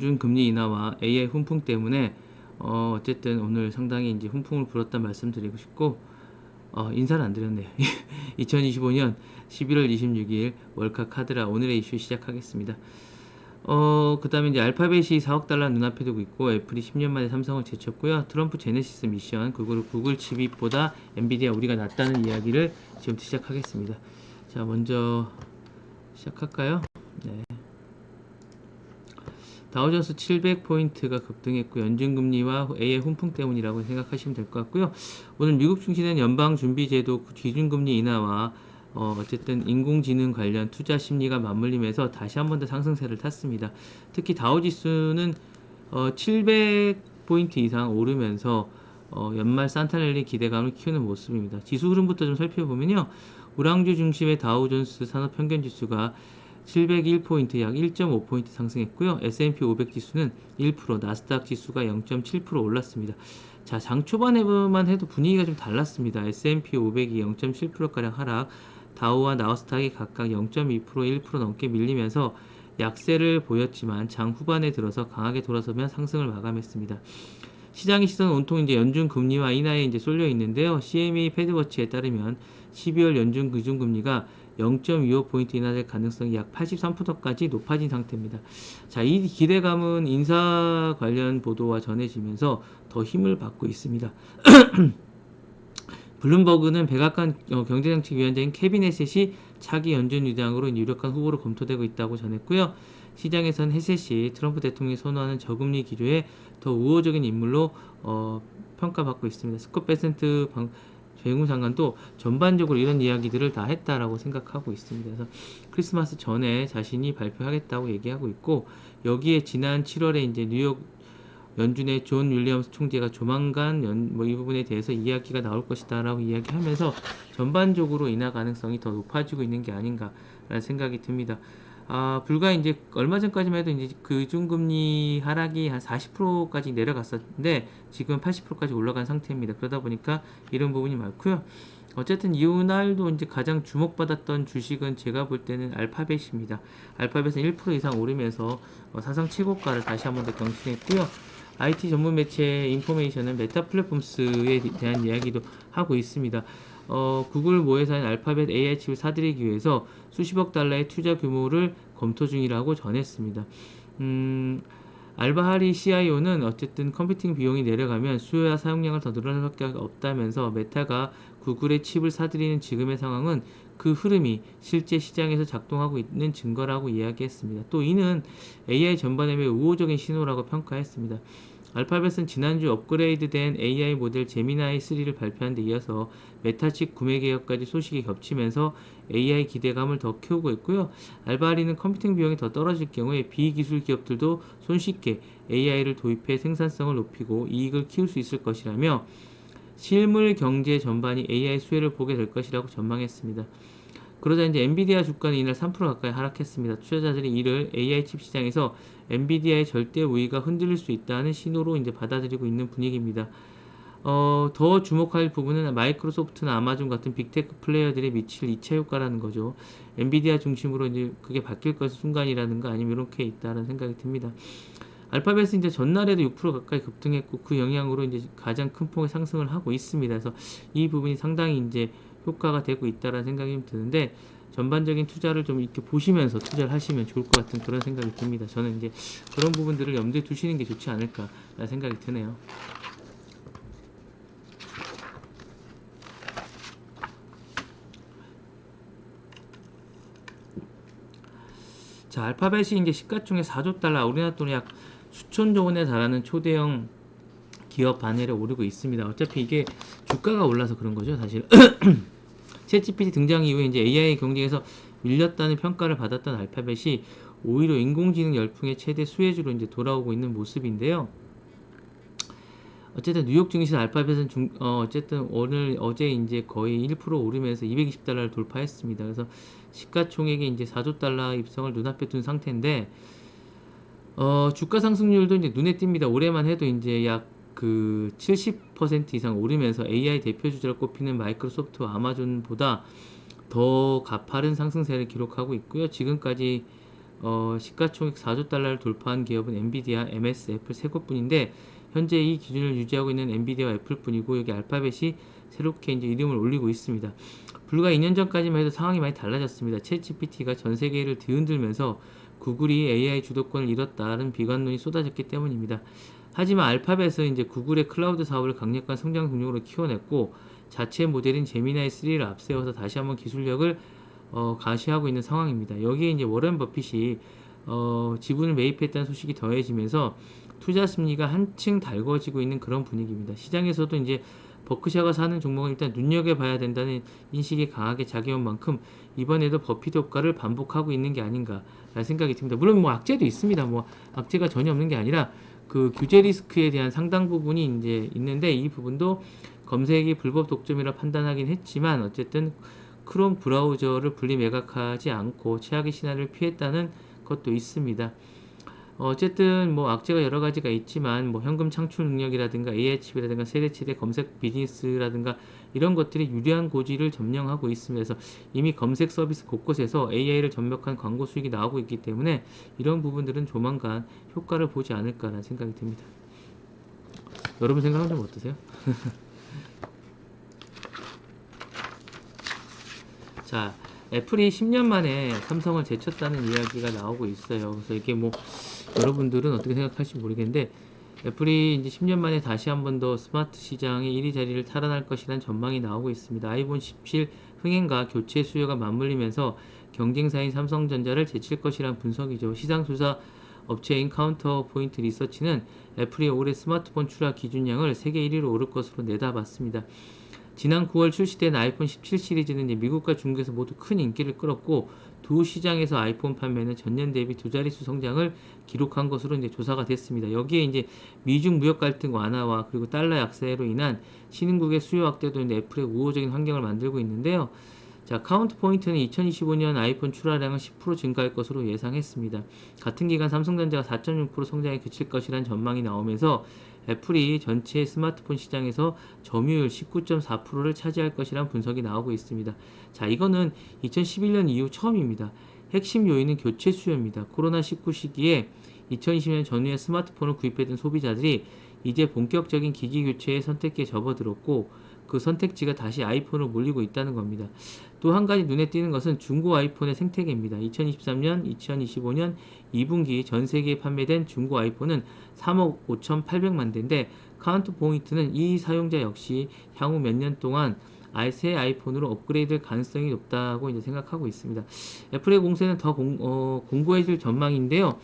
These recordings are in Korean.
준 금리 인하와 AI 훈풍 때문에 어, 어쨌든 오늘 상당히 이제 훈풍을 불었다 말씀드리고 싶고 어, 인사를 안 드렸네요. 2025년 11월 26일 월카 카드라 오늘의 이슈 시작하겠습니다. 어, 그 다음에 이제 알파벳이 4억 달러 눈앞에 두고 있고, 애플이 10년 만에 삼성을 제쳤고요. 트럼프 제네시스 미션, 그리고 구글 칩입보다 엔비디아 우리가 낫다는 이야기를 지금 시작하겠습니다. 자, 먼저 시작할까요? 네. 다우존스 700포인트가 급등했고 연준금리와 AI 훈풍 때문이라고 생각하시면 될 것 같고요. 오늘 미국 증시는 연방준비제도 기준금리 인하와 어, 어쨌든 인공지능 관련 투자 심리가 맞물리면서 다시 한 번 더 상승세를 탔습니다. 특히 다우지수는 어, 700포인트 이상 오르면서 어, 연말 산타랠리 기대감을 키우는 모습입니다. 지수 흐름부터 좀 살펴보면요. 우랑주 중심의 다우존스 산업평균지수가 701포인트 약 1.5포인트 상승했고요. S&P 500 지수는 1%, 나스닥 지수가 0.7% 올랐습니다. 자, 장 초반에만 해도 분위기가 좀 달랐습니다. S&P 500이 0.7%가량 하락, 다우와 나스닥이 각각 0.2%, 1% 넘게 밀리면서 약세를 보였지만 장 후반에 들어서 강하게 돌아서면 상승을 마감했습니다. 시장의 시선은 온통 이제 연준 금리와 인하에 이제 쏠려 있는데요. CME 패드워치에 따르면 12월 연준 기준 금리가 0.25포인트 인하될 가능성이 약 83%까지 높아진 상태입니다. 자, 이 기대감은 인사 관련 보도와 전해지면서 더 힘을 받고 있습니다. 블룸버그는 백악관 어, 경제정책위원장인 케빈 헤셋이 차기 연준 위장으로 유력한 후보로 검토되고 있다고 전했고요. 시장에선 헤셋이 트럼프 대통령이 선호하는 저금리 기조에 더 우호적인 인물로 어, 평가받고 있습니다. 스콧 베센트 방, 재무장관도 전반적으로 이런 이야기들을 다 했다라고 생각하고 있습니다. 그래서 크리스마스 전에 자신이 발표하겠다고 얘기하고 있고 여기에 지난 7월에 이제 뉴욕 연준의 존 윌리엄스 총재가 조만간 연, 뭐이 부분에 대해서 이야기가 나올 것이다라고 이야기하면서 전반적으로 인하 가능성이 더 높아지고 있는 게 아닌가라는 생각이 듭니다. 아, 불과 이제 얼마 전까지만 해도 이제 그 중금리 하락이 한 40%까지 내려갔었는데 지금 80%까지 올라간 상태입니다. 그러다 보니까 이런 부분이 많고요. 어쨌든 이날도 이제 가장 주목받았던 주식은 제가 볼 때는 알파벳입니다. 알파벳은 1% 이상 오르면서 어, 사상 최고가를 다시 한 번 더 경신했고요. IT 전문 매체 인포메이션은 메타 플랫폼스에 대한 이야기도 하고 있습니다. 어, 구글 모회사인 알파벳 AI 칩을 사들이기 위해서 수십억 달러의 투자 규모를 검토 중이라고 전했습니다. 음, 알바하리 CIO는 어쨌든 컴퓨팅 비용이 내려가면 수요와 사용량을 더 늘어날 수밖에 없다면서 메타가 구글의 칩을 사들이는 지금의 상황은 그 흐름이 실제 시장에서 작동하고 있는 증거라고 이야기했습니다. 또 이는 AI 전반에 매우 우호적인 신호라고 평가했습니다. 알파벳은 지난주 업그레이드된 AI 모델 제미나이 3를 발표한 데 이어서 메타칩 구매 계획까지 소식이 겹치면서 AI 기대감을 더 키우고 있고요. 알바리는 컴퓨팅 비용이 더 떨어질 경우에 비기술 기업들도 손쉽게 AI를 도입해 생산성을 높이고 이익을 키울 수 있을 것이라며 실물 경제 전반이 AI 수혜를 보게 될 것이라고 전망했습니다. 그러자 이제 엔비디아 주가는 이날 3% 가까이 하락했습니다. 투자자들이 이를 AI 칩 시장에서 엔비디아의 절대 우위가 흔들릴 수 있다는 신호로 이제 받아들이고 있는 분위기입니다. 어, 더 주목할 부분은 마이크로소프트나 아마존 같은 빅테크 플레이어들이 미칠 2차 효과라는 거죠. 엔비디아 중심으로 이제 그게 바뀔 것의 순간이라든가 아니면 이렇게 있다는 생각이 듭니다. 알파벳은 이제 전날에도 6% 가까이 급등했고 그 영향으로 이제 가장 큰 폭의 상승을 하고 있습니다. 그래서 이 부분이 상당히 이제 효과가 되고 있다라는 생각이 좀 드는데 전반적인 투자를 좀 이렇게 보시면서 투자를 하시면 좋을 것 같은 그런 생각이 듭니다. 저는 이제 그런 부분들을 염두에 두시는 게 좋지 않을까라는 생각이 드네요. 자, 알파벳이 이제 시가총액 4조 달러, 우리나라 돈이 약 수천조 원에 달하는 초대형 기업 반열에 오르고 있습니다. 어차피 이게 주가가 올라서 그런 거죠, 사실. 챗GPT 등장 이후에 이제 AI 경쟁에서 밀렸다는 평가를 받았던 알파벳이 오히려 인공지능 열풍의 최대 수혜주로 이제 돌아오고 있는 모습인데요. 어쨌든 뉴욕 증시 알파벳은 중, 어, 어쨌든 오늘 어제 이제 거의 1% 오르면서 220달러를 돌파했습니다. 그래서 시가총액이 이제 4조 달러 입성을 눈앞에 둔 상태인데 어, 주가 상승률도 이제 눈에 띕니다. 올해만 해도 이제 약 그 70% 이상 오르면서 AI 대표 주자로 꼽히는 마이크로소프트와 아마존보다 더 가파른 상승세를 기록하고 있고요. 지금까지 어, 시가총액 4조 달러를 돌파한 기업은 엔비디아, MS, 애플 세 곳뿐인데 현재 이 기준을 유지하고 있는 엔비디아와 애플뿐이고 여기 알파벳이 새롭게 이제 이름을 올리고 있습니다. 불과 2년 전까지만 해도 상황이 많이 달라졌습니다. 챗 GPT가 전 세계를 뒤흔들면서 구글이 AI 주도권을 잃었다는 비관론이 쏟아졌기 때문입니다. 하지만 알파벳은 이제 구글의 클라우드 사업을 강력한 성장 동력으로 키워냈고 자체 모델인 제미나이 3를 앞세워서 다시 한번 기술력을 어, 가시하고 있는 상황입니다. 여기에 이제 워렌 버핏이 어, 지분을 매입했다는 소식이 더해지면서 투자 심리가 한층 달궈지고 있는 그런 분위기입니다. 시장에서도 이제 버크셔가 사는 종목은 일단 눈여겨봐야 된다는 인식이 강하게 작용한 만큼 이번에도 버핏 효과를 반복하고 있는 게 아닌가라는 생각이 듭니다. 물론 뭐 악재도 있습니다. 뭐 악재가 전혀 없는 게 아니라 그 규제 리스크에 대한 상당 부분이 이제 있는데 이 부분도 검색이 불법 독점이라 판단하긴 했지만 어쨌든 크롬 브라우저를 분리 매각하지 않고 최악의 시나리오를 피했다는 것도 있습니다. 어쨌든 뭐 악재가 여러 가지가 있지만 뭐 현금 창출 능력이라든가 AI 칩이라든가 세대 치대 검색 비즈니스라든가 이런 것들이 유리한 고지를 점령하고. 그래서 이미 검색 서비스 곳곳에서 AI를 접목한 광고 수익이 나오고 있기 때문에 이런 부분들은 조만간 효과를 보지 않을까라는 생각이 듭니다. 여러분 생각은 좀 어떠세요? 자, 애플이 10년 만에 삼성을 제쳤다는 이야기가 나오고 있어요. 그래서 이게 뭐 여러분들은 어떻게 생각할지 모르겠는데 애플이 이제 10년 만에 다시 한 번 더 스마트 시장의 1위 자리를 탈환할 것이라는 전망이 나오고 있습니다. 아이폰 17 흥행과 교체 수요가 맞물리면서 경쟁사인 삼성전자를 제칠 것이라는 분석이죠. 시장 조사 업체인 카운터 포인트 리서치는 애플이 올해 스마트폰 출하 기준량을 세계 1위로 오를 것으로 내다봤습니다. 지난 9월 출시된 아이폰 17 시리즈는 미국과 중국에서 모두 큰 인기를 끌었고 두 시장에서 아이폰 판매는 전년 대비 두 자릿수 성장을 기록한 것으로 이제 조사가 됐습니다. 여기에 이제 미중 무역 갈등 완화와 그리고 달러 약세로 인한 신흥국의 수요 확대도 이제 애플의 우호적인 환경을 만들고 있는데요. 자, 카운트 포인트는 2025년 아이폰 출하량은 10% 증가할 것으로 예상했습니다. 같은 기간 삼성전자가 4.6% 성장에 그칠 것이라는 전망이 나오면서 애플이 전체 스마트폰 시장에서 점유율 19.4%를 차지할 것이란 분석이 나오고 있습니다. 자, 이거는 2011년 이후 처음입니다. 핵심 요인은 교체 수요입니다. 코로나19 시기에 2020년 전후에 스마트폰을 구입했던 소비자들이 이제 본격적인 기기 교체의 선택기에 접어들었고 그 선택지가 다시 아이폰으로 몰리고 있다는 겁니다. 또 한 가지 눈에 띄는 것은 중고 아이폰의 생태계입니다. 2023년, 2025년 2분기 전 세계에 판매된 중고 아이폰은 3억 5,800만 대인데 카운트 포인트는 이 사용자 역시 향후 몇 년 동안 새 아이폰으로 업그레이드 될 가능성이 높다고 이제 생각하고 있습니다. 애플의 공세는 더 공, 어, 공고해질 전망인데요.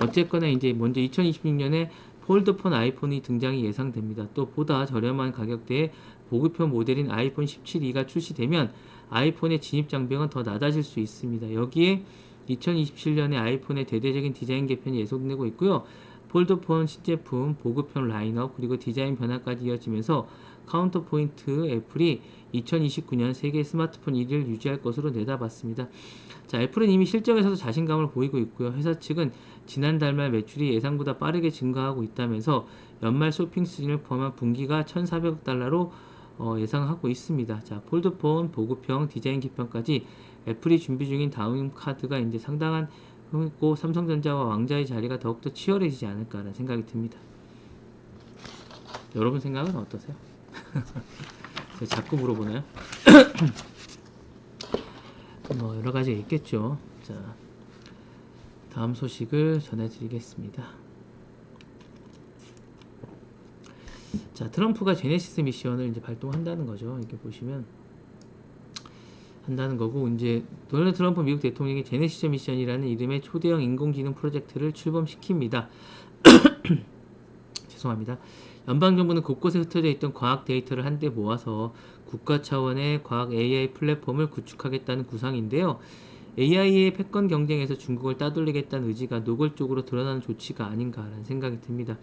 어쨌거나 이제 먼저 2026년에 폴드폰 아이폰이 등장이 예상됩니다. 또 보다 저렴한 가격대에 보급형 모델인 아이폰 17이가 출시되면 아이폰의 진입 장벽은 더 낮아질 수 있습니다. 여기에 2027년에 아이폰의 대대적인 디자인 개편이 예상되고 있고요. 폴드폰 신제품, 보급형 라인업, 그리고 디자인 변화까지 이어지면서 카운터 포인트 애플이 2029년 세계 스마트폰 1위를 유지할 것으로 내다봤습니다. 자, 애플은 이미 실적에서도 자신감을 보이고 있고요. 회사 측은 지난달 말 매출이 예상보다 빠르게 증가하고 있다면서 연말 쇼핑 시즌을 포함한 분기가 1,400억 달러로 어, 예상하고 있습니다. 자, 폴드폰, 보급형, 디자인 개편까지 애플이 준비 중인 다음 카드가 이제 상당한 있고 삼성전자와 왕자의 자리가 더욱더 치열해지지 않을까라는 생각이 듭니다. 여러분 생각은 어떠세요? 자꾸 물어보나요? 뭐 여러 가지가 있겠죠. 자, 다음 소식을 전해드리겠습니다. 자, 트럼프가 제네시스 미션을 이제 발동한다는 거죠. 이렇게 보시면 한다는 거고 이제 도널드 트럼프 미국 대통령이 제네시스 미션이라는 이름의 초대형 인공지능 프로젝트를 출범시킵니다. 죄송합니다. 연방 정부는 곳곳에 흩어져 있던 과학 데이터를 한데 모아서 국가 차원의 과학 AI 플랫폼을 구축하겠다는 구상인데요. AI의 패권 경쟁에서 중국을 따돌리겠다는 의지가 노골적으로 드러나는 조치가 아닌가라는 생각이 듭니다.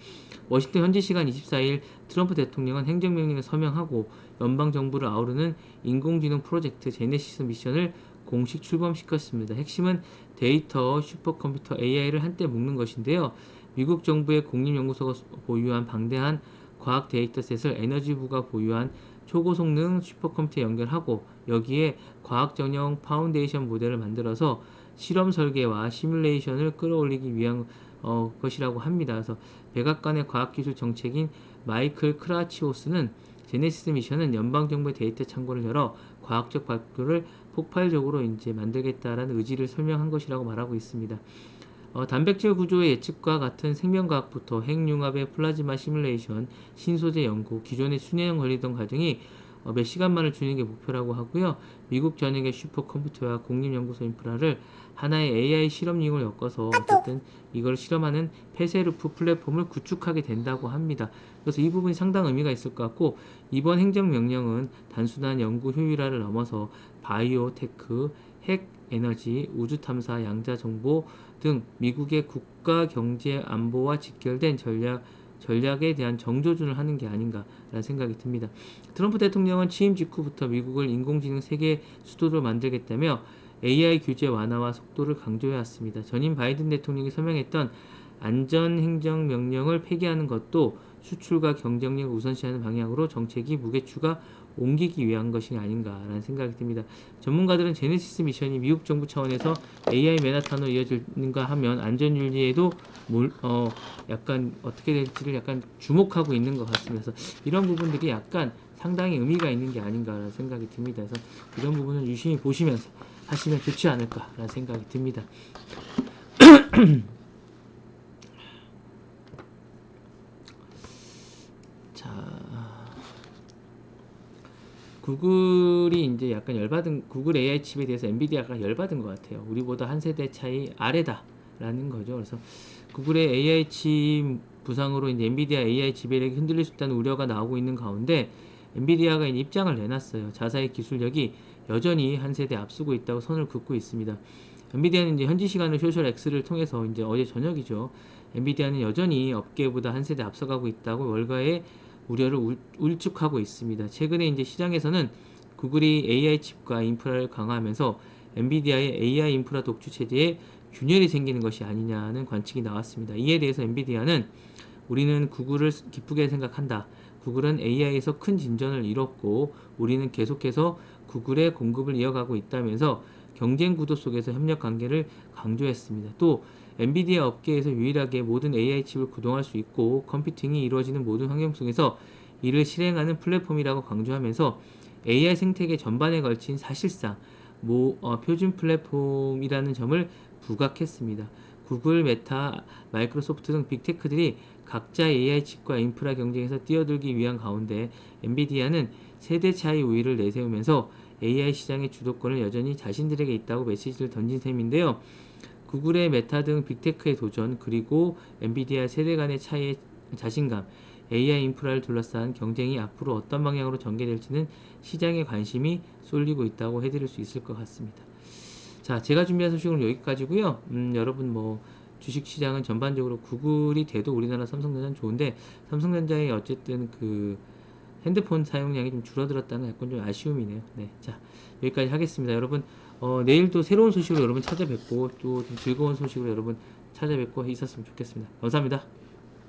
워싱턴 현지 시간 24일 트럼프 대통령은 행정명령을 서명하고 연방 정부를 아우르는 인공지능 프로젝트 제네시스 미션을 공식 출범시켰습니다. 핵심은 데이터 슈퍼컴퓨터 AI를 한때 묶는 것인데요. 미국 정부의 공립연구소가 보유한 방대한 과학 데이터셋을 에너지부가 보유한 초고성능 슈퍼컴퓨터에 연결하고 여기에 과학 전용 파운데이션 모델을 만들어서 실험 설계와 시뮬레이션을 끌어올리기 위한 어, 것이라고 합니다. 그래서 백악관의 과학기술 정책인 마이클 크라치오스는 제네시스 미션은 연방정부의 데이터 창고를 열어 과학적 발표를 폭발적으로 이제 만들겠다라는 의지를 설명한 것이라고 말하고 있습니다. 어, 단백질 구조의 예측과 같은 생명과학부터 핵융합의 플라즈마 시뮬레이션, 신소재 연구, 기존의 수년 걸리던 과정이 어, 몇 시간만을 주는 게 목표라고 하고요. 미국 전역의 슈퍼컴퓨터와 공립연구소 인프라를 하나의 AI 실험용을 엮어서 어쨌든 이걸 실험하는 페세르프 플랫폼을 구축하게 된다고 합니다. 그래서 이 부분이 상당 의미가 있을 것 같고 이번 행정명령은 단순한 연구 효율화를 넘어서 바이오 테크, 핵 에너지, 우주 탐사, 양자 정보 등 미국의 국가 경제 안보와 직결된 전략 전략에 대한 정조준을 하는 게 아닌가라는 생각이 듭니다. 트럼프 대통령은 취임 직후부터 미국을 인공지능 세계 수도로 만들겠다며 AI 규제 완화와 속도를 강조해 왔습니다. 전임 바이든 대통령이 서명했던 안전행정명령을 폐기하는 것도 수출과 경쟁력을 우선시하는 방향으로 정책이 무게추가 옮기기 위한 것이 아닌가라는 생각이 듭니다. 전문가들은 제네시스 미션이 미국 정부 차원에서 AI 맨하탄으로 이어지는가 하면 안전윤리에도 뭘, 어, 약간 어떻게 될지를 약간 주목하고 있는 것. 그래서 이런 부분들이 약간 상당히 의미가 있는 게 아닌가라는 생각이 듭니다. 그래서 이런 부분을 유심히 보시면서 하시면 좋지 않을까라는 생각이 듭니다. 구글이 이제 약간 열받은 구글 AI 칩에 대해서 엔비디아가 열받은 것 같아요. 우리보다 한 세대 차이 아래다라는 거죠. 그래서 구글의 AI 칩 부상으로 이제 엔비디아 AI 지배력이 흔들릴 수 있다는 우려가 나오고 있는 가운데 엔비디아가 이제 입장을 내놨어요. 자사의 기술력이 여전히 한 세대 앞서고 있다고 선을 긋고 있습니다. 엔비디아는 이제 현지 시간을 소셜 X를 통해서 이제 어제 저녁이죠. 엔비디아는 여전히 업계보다 한 세대 앞서가고 있다고 월가의 우려를 울, 울축하고 있습니다. 최근에 이제 시장에서는 구글이 AI 칩과 인프라를 강화하면서 엔비디아의 AI 인프라 독주 체제에 균열이 생기는 것이 아니냐는 관측이 나왔습니다. 이에 대해서 엔비디아는 우리는 구글을 기쁘게 생각한다. 구글은 AI에서 큰 진전을 이뤘고 우리는 계속해서 구글의 공급을 이어가고 있다면서 경쟁 구도 속에서 협력 관계를 강조했습니다. 또 엔비디아 업계에서 유일하게 모든 AI 칩을 구동할 수 있고 컴퓨팅이 이루어지는 모든 환경 속에서 이를 실행하는 플랫폼이라고 강조하면서 AI 생태계 전반에 걸친 사실상 모 어, 표준 플랫폼이라는 점을 부각했습니다. 구글, 메타, 마이크로소프트 등 빅테크들이 각자 AI 칩과 인프라 경쟁에서 뛰어들기 위한 가운데 엔비디아는 세대 차이 우위를 내세우면서 AI 시장의 주도권을 여전히 자신들에게 있다고 메시지를 던진 셈인데요. 구글의 메타 등 빅테크의 도전 그리고 엔비디아 세대 간의 차이의 자신감 AI 인프라를 둘러싼 경쟁이 앞으로 어떤 방향으로 전개될지는 시장의 관심이 쏠리고 있다고 해드릴 수 있을 것 같습니다. 자, 제가 준비한 소식은 여기까지고요. 음, 여러분 뭐 주식 시장은 전반적으로 구글이 돼도 우리나라 삼성전자는 좋은데 삼성전자의 어쨌든 그 핸드폰 사용량이 좀 줄어들었다는 약간 좀 아쉬움이네요. 네, 자 여기까지 하겠습니다. 여러분 어, 내일도 새로운 소식으로 여러분 찾아뵙고 또좀 즐거운 소식으로 여러분 찾아뵙고 있었으면 좋겠습니다. 감사합니다.